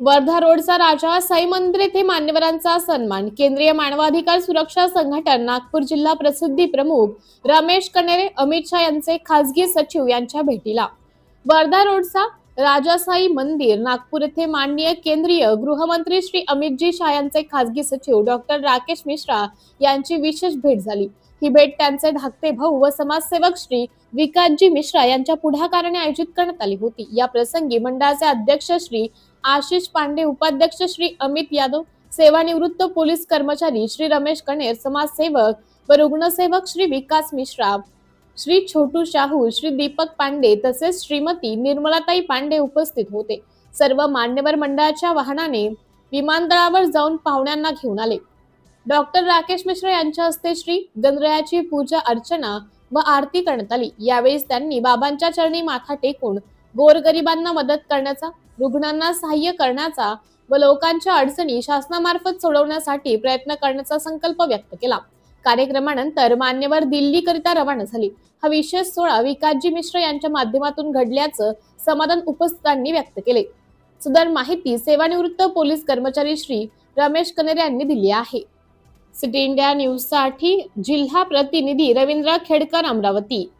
वर्धा रोडचा राजा साई मंदिर येथे मान्यवरांचा सन्मान. केंद्रीय मानवाधिकार सुरक्षा संघटन नागपूर जिल्हा प्रसिद्धी प्रमुख रमेश कनेरे अमित शहा यांचे खासगी सचिव यांच्या भेटीला. वर्धा रोडचा राजासाई मंदिर नागपूर येथे माननीय केंद्रीय गृहमंत्री श्री अमितजी शहा यांचे खासगी सचिव डॉक्टर राकेश मिश्रा यांची विशेष भेट झाली. ही भेट त्यांचे धाकटे भाऊ व समाजसेवक श्री विकासजी मिश्रा यांच्या पुढाकाराने आयोजित करण्यात आली होती. या प्रसंगी मंडळाचे अध्यक्ष श्री आशिष पांडे उपाध्यक्ष श्री अमित यादव सेवानिवृत्त पोलीस कर्मचारी श्री रमेश कणेर समाजसेवक व रुग्णसेवक श्री विकास मिश्रा श्री छोटू शाहू श्री दीपक पांडे तसेच श्रीमती निर्मलाताई पांडे उपस्थित होते. सर्व मान्यवर मंडळाच्या वाहनाने विमानतळावर जाऊन पाहुण्यांना घेऊन आले. डॉक्टर राकेश मिश्रा यांच्या हस्ते श्री गणरायाची पूजा अर्चना व आरती करण्यात आली. यावेळी त्यांनी बाबांच्या चरणी माथा टेकून गोरगरिबांना मदत करण्याचा रुग्णांना सहाय्य करण्याचा व लोकांच्या अडचणी शासनामार्फत सोडवण्यासाठी प्रयत्न करण्याचा संकल्प व्यक्त केला. कार्यक्रमानंतर मान्यवर दिल्लीकरिता रवाना झाली. हा विशेष सोहळा विकासजी मिश्र यांच्या माध्यमातून घडल्याचं समाधान उपस्थितांनी व्यक्त केले. सुधार माहिती सेवानिवृत्त पोलीस कर्मचारी श्री रमेश कनेर यांनी दिली आहे. सिटी इंडिया न्यूजसाठी जिल्हा प्रतिनिधी रवींद्र खेडकर अमरावती.